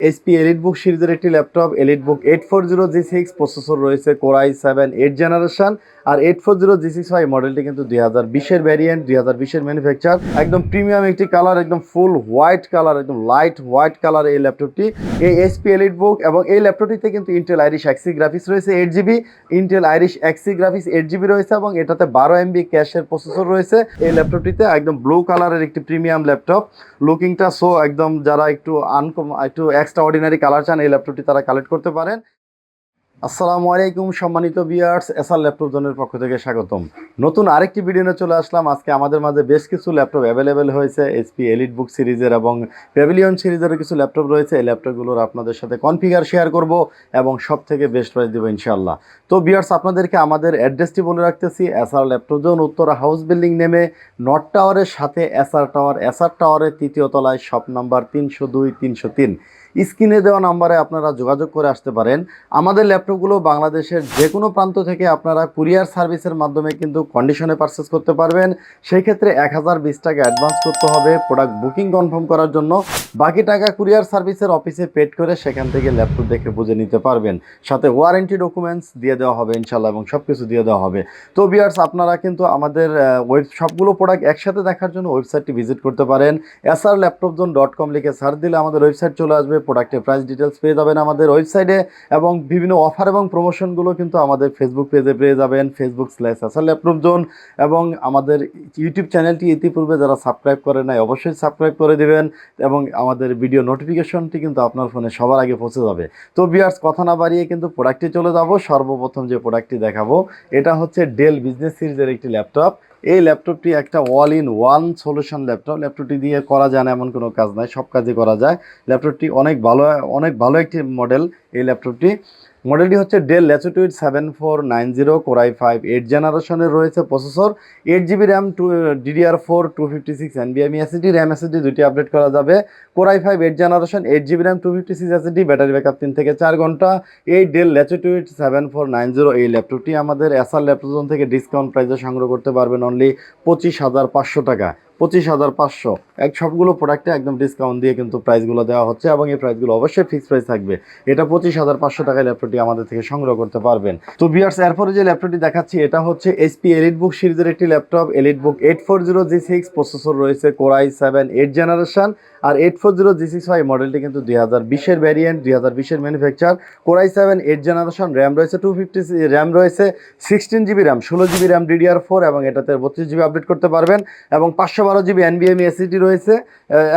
HP elite বুক সিরিজের একটি laptop EliteBook eight four zero G six processor রয়েছে core i seven eight generation R eight four zero G six five মডেলটি কিন্তু দুই হাজার বিশের ভ্যারিয়েন্ট দুই হাজার বিশের ম্যানুফ্যাকচার একদম প্রিমিয়াম একটি কালার একদম ফুল হোয়াইট কালার একদম লাইট হোয়াইট কালার এই ল্যাপটপটি। এই এইচপি এলিট বুক এবং এই ল্যাপটপটিতে কিন্তু ইন্টেল আইরিশ এক্সি গ্রাফিক্স রয়েছে eight GB Intel Iris Xe graphics eight GB রয়েছে এবং এটাতে বারো এমবি ক্যাশের প্রসেসর রয়েছে এই ল্যাপটপটিতে, একদম ব্লু কালারের একটি প্রিমিয়াম ল্যাপটপ। লুকিংটা সো একদম যারা একটু আনকম একটু এক্সট্রা অর্ডিনারি কালার চান, এই ল্যাপটপটি তারা কালেক্ট করতে পারেন। আসসালামু আলাইকুম, সম্মানিত বিয়ার্স এসআর ল্যাপটপ জোনের পক্ষ থেকে স্বাগতম। নতুন আরেকটি ভিডিও নিয়ে চলে আসলাম। আজকে আমাদের মাঝে বেশ কিছু ল্যাপটপ অ্যাভেলেবেল হয়েছে এইচপি এলিট বুক সিরিজের এবং প্যাভিলিয়ন সিরিজেরও কিছু ল্যাপটপ রয়েছে। এই ল্যাপটপগুলোর আপনাদের সাথে কনফিগার শেয়ার করব এবং সব থেকে বেস্ট প্রাইস দেবো ইনশাল্লাহ তো বিয়ার্স আপনাদেরকে আমাদের অ্যাড্রেসটি বলে রাখতেছি SR laptop zone Uttara house building নেমে নর্থ টাওয়ারের সাথে এসআর টাওয়ার এসআর টাওয়ারের তৃতীয় তলায় শপ নাম্বার তিনশো দুই, তিনশো তিন। স্ক্রিনে দেওয়া নাম্বারে আপনারা যোগাযোগ করে আসতে পারেন। আমাদের ল্যাপটপগুলো বাংলাদেশের যে কোনো প্রান্ত থেকে আপনারা কুরিয়ার সার্ভিসের মাধ্যমে কিন্তু কন্ডিশনে পারচেস করতে পারবেন। সেই ক্ষেত্রে এক হাজার বিশ টাকা অ্যাডভান্স করতে হবে প্রোডাক্ট বুকিং কনফার্ম করার জন্য। বাকি টাকা কুরিয়ার সার্ভিসের অফিসে পেড করে সেখান থেকে ল্যাপটপ দেখে বুঝে নিতে পারবেন। সাথে ওয়ারেন্টি ডকুমেন্টস দিয়ে দেওয়া হবে ইনশাল্লাহ এবং সব কিছু দিয়ে দেওয়া হবে। তো বিয়ার্স আপনারা কিন্তু আমাদের ওয়েব সবগুলো প্রোডাক্ট একসাথে দেখার জন্য ওয়েবসাইটটি ভিজিট করতে পারেন। SR laptop zone dot com লিখে সার্চ দিলে আমাদের ওয়েবসাইট চলে আসবে। প্রোডাক্টের প্রাইস ডিটেলস পেয়ে যাবেন আমাদের ওয়েবসাইটে এবং বিভিন্ন অফার এবং প্রমোশনগুলো কিন্তু আমাদের ফেসবুক পেজে পেয়ে যাবেন ফেসবুক স্ল্যাশ ল্যাপটপ জোন এবং আমাদের ইউটিউব চ্যানেলটি ইতিপূর্বে যারা সাবস্ক্রাইব করে নাই অবশ্যই সাবস্ক্রাইব করে দিবেন এবং আমাদের ভিডিও নোটিফিকেশনটি কিন্তু আপনার ফোনে সবার আগে পৌঁছে যাবে। তো বিয়ার্স কথা না বাড়িয়ে কিন্তু প্রোডাক্টে চলে যাব। সর্বপ্রথম যে প্রোডাক্টটি দেখাবো, এটা হচ্ছে ডেল বিজনেস সিরিজের একটি ল্যাপটপ এই ল্যাপটপটি একটা all in one solution laptop. ল্যাপটপটি দিয়ে করা যায় না, এমন কোনো কাজ নাই, সব কাজই করা যায়। ল্যাপটপটি অনেক ভালো অনেক ভালো একটি মডেল এই ল্যাপটপটি। মডেলটি হচ্ছে Dell Latitude seven four nine zero core i five eight জেনারেশনের রয়েছে processor eight GB RAM two DDR four two fifty six এনবিএমই SSD RAM SSD দুটি আপডেট করা যাবে। Core i five eight generation eight GB RAM two fifty six SSD battery backup তিন থেকে চার ঘণ্টা। এই Dell Latitude seven four nine zero এই ল্যাপটপটি আমাদের এসআর ল্যাপটপ থেকে ডিসকাউন্ট প্রাইসে সংগ্রহ করতে পারবেন অনলি পঁচিশ হাজার পাঁচশো টাকা। পঁচিশ হাজার পাঁচশো। এক সবগুলো প্রোডাক্টে একদম ডিসকাউন্ট দিয়ে কিন্তু প্রাইসগুলো দেওয়া হচ্ছে এবং এই প্রাইসগুলো অবশ্যই ফিক্সড প্রাইস থাকবে। এটা পঁচিশ হাজার পাঁচশো টাকায় ল্যাপটপটি আমাদের থেকে সংগ্রহ করতে পারবেন। তো বিয়ার্স এরপরে যে ল্যাপটপটি দেখাচ্ছি, এটা হচ্ছে এইচপি এলিট বুক সিরিজের একটি laptop EliteBook eight four zero G six processor রয়েছে core i seven eight generation R eight four zero G six five মডেলটি কিন্তু দুই হাজার বিশের ভ্যারিয়েন্ট দুই হাজার বিশের manufacture core i seven eight generation RAM রয়েছে টু ফিফটি র্যাম রয়েছে সিক্সটিন জিবি র্যাম ষোলো জিবি র্যাম ডিডিআর ফোর এবং এটাতে বত্রিশ জিবি আপডেট করতে পারবেন। এবং পাঁচশো বারো জিবি এনবিএমই এসিটি রয়েছে।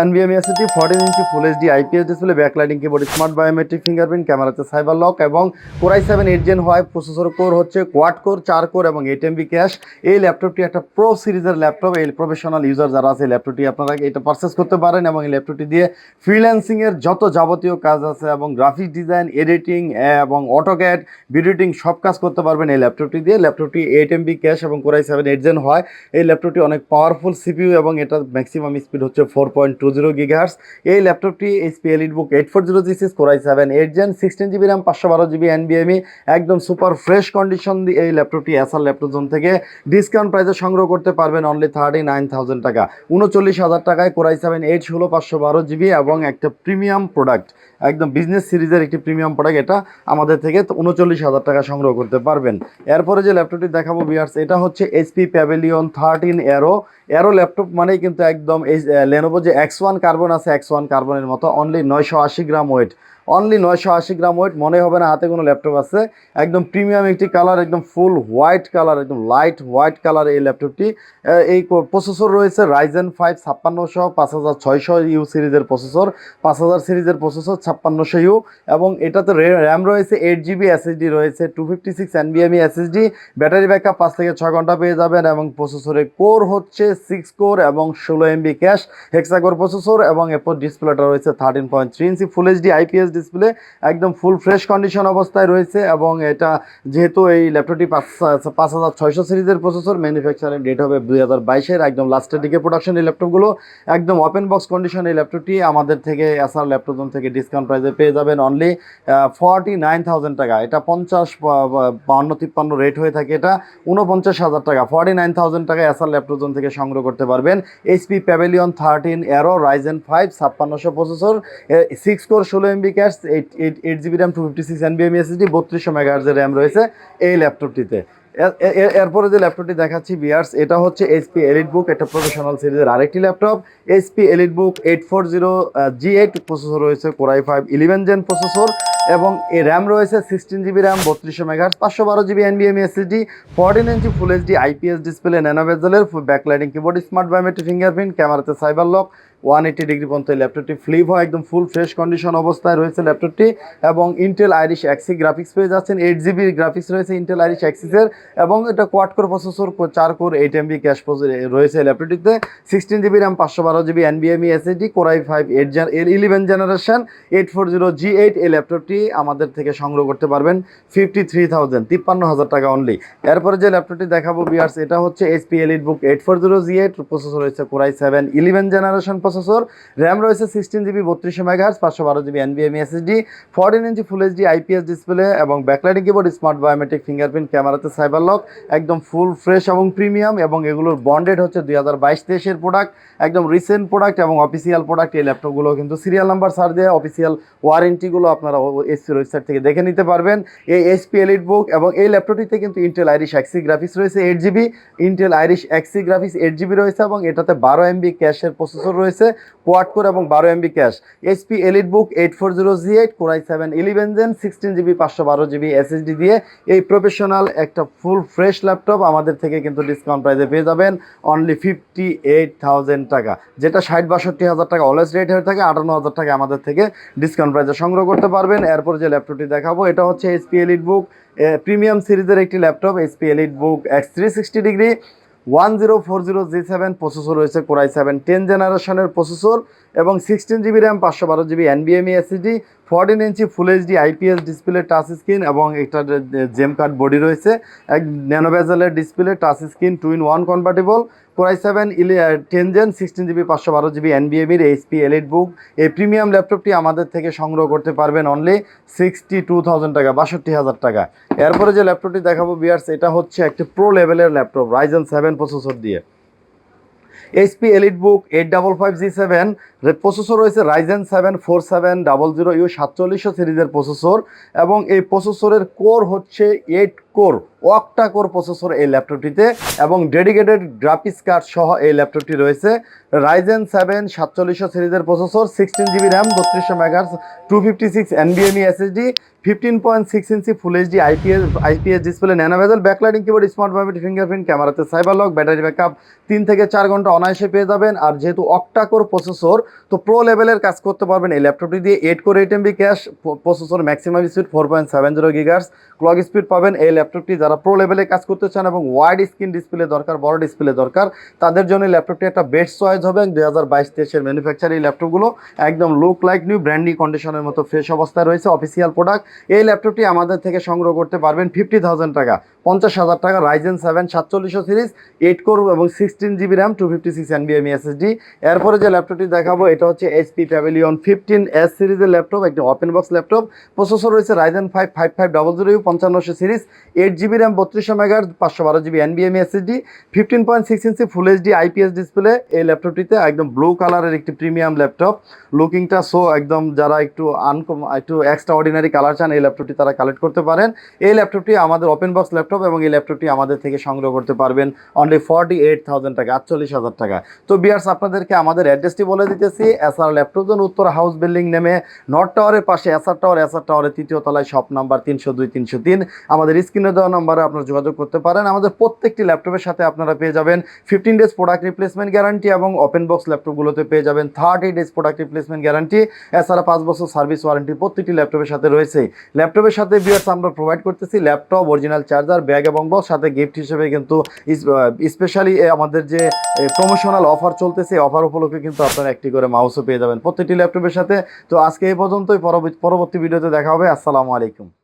এনবিএমই SSD fourteen inch full HD IPS display backlighting keyboard smart biometric fingerprint ক্যামেরাতে সাইবার লক এবং core i seven eight gen হয় প্রসেসর কোর হচ্ছে কোয়াড কোর চার কোর এবং এইট এমবি ক্যাশ এই ল্যাপটপটি একটা প্রো সিরিজের ল্যাপটপ এই প্রফেশনাল ইউজার যারা আছে এই ল্যাপটপটি আপনারা এটা পারচেস করতে পারেন এবং এই ল্যাপটপটি দিয়ে ফ্রিল্যান্সিংয়ের যত যাবতীয় কাজ আছে এবং গ্রাফিক ডিজাইন এডিটিং এবং অটোক্যাড ভিডিওটিং সব কাজ করতে পারবেন এই ল্যাপটপটি দিয়ে। ল্যাপটপটি এইট এমবি ক্যাশ এবং core i seven eight gen হয় এই ল্যাপটপটি অনেক পাওয়ারফুল সিপিইউ এবং এটা ম্যাক্সিমাম স্পিড হচ্ছে four point two zero gigahertz এই ল্যাপটপটি HP EliteBook eight four zero G core i seven eight gen sixteen GB RAM পাঁচশো বারো জিবি এনবিএমই একদম সুপার ফ্রেশ কন্ডিশন দিয়ে এই ল্যাপটপটি এসআর ল্যাপটপ জোন থেকে ডিসকাউন্ট প্রাইসে সংগ্রহ করতে পারবেন অনলি থার্টি নাইন থাউজেন্ড টাকা। উনচল্লিশ হাজার টাকায় কোরাই সেভেন এইট ষোলো পাঁচশো বারো জিবি এবং একটা প্রিমিয়াম প্রোডাক্ট একদম বিজনেস সিরিজের একটি প্রিমিয়াম প্রোডাক্ট এটা আমাদের থেকে উনচল্লিশ হাজার টাকা সংগ্রহ করতে পারবেন। এরপরে যে ল্যাপটপটি দেখাবো বিয়ার্স এটা হচ্ছে HP Pavilion thirteen Aero Aero laptop মানেই কিন্তু একদম এই লেনোভো যে এক্স ওয়ান কার্বন আছে এক্স ওয়ান কার্বনের মতো অনলি নয়শো আশি গ্রাম ওয়েট অনলি নয়শো আশি গ্রাম ওয়েট মনে হবে না হাতে কোনো ল্যাপটপ আছে। একদম প্রিমিয়াম একটি কালার একদম ফুল হোয়াইট কালার একদম লাইট হোয়াইট কালার এই ল্যাপটপটি এই প্রসেসর রয়েছে রাইজেন ফাইভ ছাপ্পান্নশো, পাঁচ হাজার ছয়শো ইউ সিরিজের প্রসেসর পাঁচ হাজার সিরিজের প্রসেসর ছাপ্পান্নশো ইউ এবং এটাতে র্যাম রয়েছে এইট জিবি এসএসডি রয়েছে টু ফিফটি সিক্স এনবিএমই এসএসডি ব্যাটারি ব্যাকআপ পাঁচ থেকে ছয় ঘণ্টা পেয়ে যাবেন এবং প্রসেসরের কোর হচ্ছে সিক্স কোর এবং ষোলো এমবি ক্যাশ হেক্সাকোর প্রসেসর এবং এরপর ডিসপ্লেটা রয়েছে thirteen point three inch full HD IPS display একদম ফুল ফ্রেশ কন্ডিশন অবস্থায় রয়েছে এবং এটা যেহেতু এই ল্যাপটপটি পাঁচ হাজার ছয়শো সিরিজের প্রসেসর ম্যানুফ্যাকচারিং ডেট হবে দুই হাজার বাইশের, একদম লাস্টের দিকে প্রোডাকশন এই ল্যাপটপগুলো একদম ওপেন বক্স কন্ডিশন এই ল্যাপটপটি আমাদের থেকে এসআর ল্যাপটপ থেকে ডিসকাউন্ট প্রাইসে পেয়ে যাবেন অনলি ফর্টি নাইন থাউজেন্ড টাকা। এটা পঞ্চাশ বান্ন তিপ্পান্ন রেট হয়ে থাকে এটা উনপঞ্চাশ হাজার টাকা। ফর্টি নাইন থাউজেন্ড টাকা এসআর ল্যাপটপ থেকে সংগ্রহ করতে পারবেন। HP Pavilion thirteen Aero Ryzen five ছাপ্পান্নশো processor six core ষোলো MB cache eight eight eight GB RAM two fifty six এনবিএম SSD বত্রিশশো মেগাহার্জের র্যাম রয়েছে এই ল্যাপটপটিতে এর- এর- এরপরে যে ল্যাপটপটি দেখাচ্ছি বিয়ার্স এটা হচ্ছে এইচপি এলিট বুক এটা প্রফেশনাল সিরিজের আরেকটি laptop HP EliteBook eight four zero G eight processor রয়েছে core i five eleven gen processor এবং এই র্যাম রয়েছে সিক্সটিন জিবি র্যাম বত্রিশশো মেগাহার্স পাঁচশো বারো GB এনবিএম SSD fourteen inch full HD IPS display ন্যানোভেজেলের backlighting keyboard smart biometric fingerprint ক্যামেরাতে cyber lock one eighty degree পর্যন্ত ল্যাপটপটি ফ্লিপ হয়, একদম ফুল ফ্রেশ কন্ডিশন অবস্থায় রয়েছে ল্যাপটপটি এবং ইন্টেল আইরিশ অ্যাক্সি গ্রাফিক্স পেয়ে যাচ্ছেন এইট জিবি গ্রাফিক্স রয়েছে ইন্টেল আইরিশ অ্যাক্সিসের এবং এটা কোয়াড কোর প্রসেসর চার কোর এইট এমবি ক্যাশ রয়েছে ল্যাপটপটিতে সিক্সটিন জিবি র্যাম পাঁচশো বারো GB এনবিএমই SSD core i five eight gen eleven generation eight four zero G eight এই ল্যাপটপটি আমাদের থেকে সংগ্রহ করতে পারবেন ফিফটি থ্রি থাউজেন্ড তিপ্পান্ন হাজার টাকা অনলি এরপরে যে ল্যাপটপটি দেখাবো বিয়ার্স এটা হচ্ছে HP EliteBook eight four zero G eight processor রয়েছে core i seven eleven generation processor RAM রয়েছে সিক্সটিন জিবি বত্রিশশো মেগাহার্স পাঁচশো বারো GB এনবিএমই SSD fourteen inch full HD IPS display এবং backlighting keyboard smart biometric fingerprint ক্যামেরাতে cyber lock একদম full fresh এবং premium এবং এগুলোর বন্ডেড হচ্ছে দুই হাজার বাইশ তেইশের প্রোডাক্ট একদম রিসেন্ট প্রোডাক্ট এবং অফিসিয়াল প্রোডাক্ট এই ল্যাপটপগুলো কিন্তু সিরিয়াল নাম্বার সার দিয়ে অফিসিয়াল ওয়ারেন্টিগুলো আপনারা এসপি ওয়েবসাইট থেকে দেখে নিতে পারবেন। এই এসপি এলিট বুক এবং এই ল্যাপটপটিতে কিন্তু ইন্টেল আইরিশ এক্সি গ্রাফিক্স রয়েছে eight GB Intel Iris Xe graphics eight GB রয়েছে এবং এটাতে বারো এমবি ক্যাশের প্রসেসর রয়েছে। কোয়াড কোর এবং বারো MB cache HP EliteBook eight four zero G eight core i seven eleven gen sixteen GB পাঁচশো বারো জিবি এসএসডি দিয়ে এই প্রফেশনাল একটা ফুল ফ্রেশ ল্যাপটপ আমাদের থেকে কিন্তু ডিসকাউন্ট প্রাইসে পেয়ে যাবেন অনলি ফিফটি এইট থাউজেন্ড টাকা। যেটা ষাট বাষট্টি হাজার টাকা অলওয়েজ রেট হয়ে থাকে, আটান্ন হাজার টাকা আমাদের থেকে ডিসকাউন্ট প্রাইসে সংগ্রহ করতে পারবেন। এরপর যে ল্যাপটপটি দেখাবো, এটা হচ্ছে এইচপি এলিট বুক প্রিমিয়াম সিরিজের একটি laptop HP EliteBook X three sixty degree one zero four zero G seven processor রয়েছে কোরাই সেভেন টেন জেনারেশনের প্রসেসর এবং সিক্সটিন জিবি র্যাম পাঁচশো বারো GB এনবিএমই SSD fourteen inch full HD IPS display touch screen এবং একটা জেম card body রয়েছে। এক ন্যানোভেজালের display touch screen two in one convertible core i seven ইলে টেন জেন সিক্সটিন জিবি পাঁচশো বারো জিবি এনবিএমির এইচপি এলিট বুক এই প্রিমিয়াম ল্যাপটপটি আমাদের থেকে সংগ্রহ করতে পারবেন অনলি সিক্সটি টু থাউজেন্ড টাকা, বাষট্টি হাজার টাকা। এরপরে যে ল্যাপটপটি দেখাবো বিয়ার্স এটা হচ্ছে একটি প্রো লেভেলের ল্যাপটপ রাইজেন সেভেন প্রসেসর দিয়ে। HP EliteBook eight double five G seven processor রয়েছে Ryzen seven four seven double zero U সাতচল্লিশশো সিরিজের প্রসেসর এবং এই প্রসেসরের কোর হচ্ছে eight core octa core processor এই ল্যাপটপটিতে এবং ডেডিকেটেড গ্রাফিক্স কার্ড সহ এই ল্যাপটপটি রয়েছে। রাইজেন সেভেন সাতচল্লিশশো সিরিজের প্রসেসর সিক্সটিন জিবি র্যাম বত্রিশশো megahertz two fifty six এনবিএমই SSD fifteen point six inch full HD IPS IPS display nano bezel backlighting keyboard smart biometric fingerprint ক্যামেরাতে সাইবার লক ব্যাটারি ব্যাকআপ তিন থেকে চার ঘণ্টা অনায়াসে পেয়ে যাবেন। আর যেহেতু অক্টাকোর প্রসেসর, তো প্রো লেভেলের কাজ করতে পারবেন এই ল্যাপটপটি দিয়ে। Eight core eight MB cache processor maximum speed four point seven zero gigahertz clock speed পাবেন এই ল্যাপটপটি। যারা প্রো লেভেলে কাজ করতে চান এবং ওয়াইড স্ক্রিন ডিসপ্লে দরকার, বড় ডিসপ্লে দরকার, তাদের জন্য ল্যাপটপটি একটা বেস্ট চয়েস হবে দুই হাজার বাইশ তেইশের ম্যানুফ্যাকচার এই ল্যাপটপগুলো একদম লুক লাইক নিউ ব্র্যান্ডি কন্ডিশনের মতো ফ্রেশ অবস্থায় রয়েছে অফিসিয়াল প্রোডাক্ট এই ল্যাপটপটি আমাদের থেকে সংগ্রহ করতে পারবেন ফিফটি থাউজেন্ড টাকা, পঞ্চাশ হাজার টাকা রাইজেন সেভেন সাতচল্লিশশো সিরিজ এইট কোর এবং sixteen GB RAM two fifty six এনবিএমই SSD এরপরে যে ল্যাপটপটি দেখাবো, এটা হচ্ছে এইচপি প্যাভিলিয়ন ফিফটিন এস সিরিজের ল্যাপটপ, একটি ওপেন বক্স ল্যাপটপ। প্রসেসর রয়েছে Ryzen five five five double zero পঞ্চান্নশো series eight GB RAM বত্রিশশো মেগার পাঁচশো বারো GB এনবিএমই SSD fifteen point six inch full HD IPS display এই ল্যাপটপটিতে একদম ব্লু কালারের একটি প্রিমিয়াম ল্যাপটপ লুকিংটা সো একদম যারা একটু আনকম একটু এক্সট্রা অর্ডিনারি কালার চান, এই ল্যাপটপটি তারা কালেক্ট করতে পারেন। এই ল্যাপটপটি আমাদের ওপেন বক্স ল্যাপটপ এবং এই ল্যাপটপটি আমাদের থেকে সংগ্রহ করতে পারবেন অনলি ফর্টি এইট থাউজেন্ড টাকা, আটচল্লিশ হাজার টাকা। তো বিয়ার্স আপনাদেরকে আমাদের অ্যাড্রেসটি বলে দিতেছি এসআর ল্যাপটপজন উত্তর হাউস বিল্ডিং নেমে নর্থ টাওয়ারের পাশে এসআর টাওয়ার এসআর টাওয়ারের তৃতীয় তলায় শপ নাম্বার তিনশো দুই, তিনশো তিন আমাদের স্ক্রিনে দেওয়া নাম্বারে আপনারা যোগাযোগ করতে পারেন। আমাদের প্রত্যেকটি ল্যাপটপের সাথে আপনারা পেয়ে যাবেন fifteen days product replacement guarantee এবং ওপেন বক্স ল্যাপটপগুলোতে পেয়ে যাবেন thirty days product replacement guarantee এছাড়া পাঁচ বছর সার্ভিস ওয়ারেন্টি প্রত্যেকটি ল্যাপটপের সাথে রয়েছে। ল্যাপটপের সাথে বিয়ার্স আমরা প্রোভাইড করতেছি ল্যাপটপ অরিজিনাল চার্জার ব্যাগ এবং বক্স সাথে গিফট হিসেবে কিন্তু স্পেশালি আমাদের যে প্রমোশনাল অফার চলতেছে অফার উপলক্ষে কিন্তু আপনারা একটি করে মাউসও পেয়ে যাবেন প্রত্যেকটি ল্যাপটপের সাথে। তো আজকে এই পর্যন্তই। পরবর্তী ভিডিওতে দেখা হবে। আসসালামু আলাইকুম।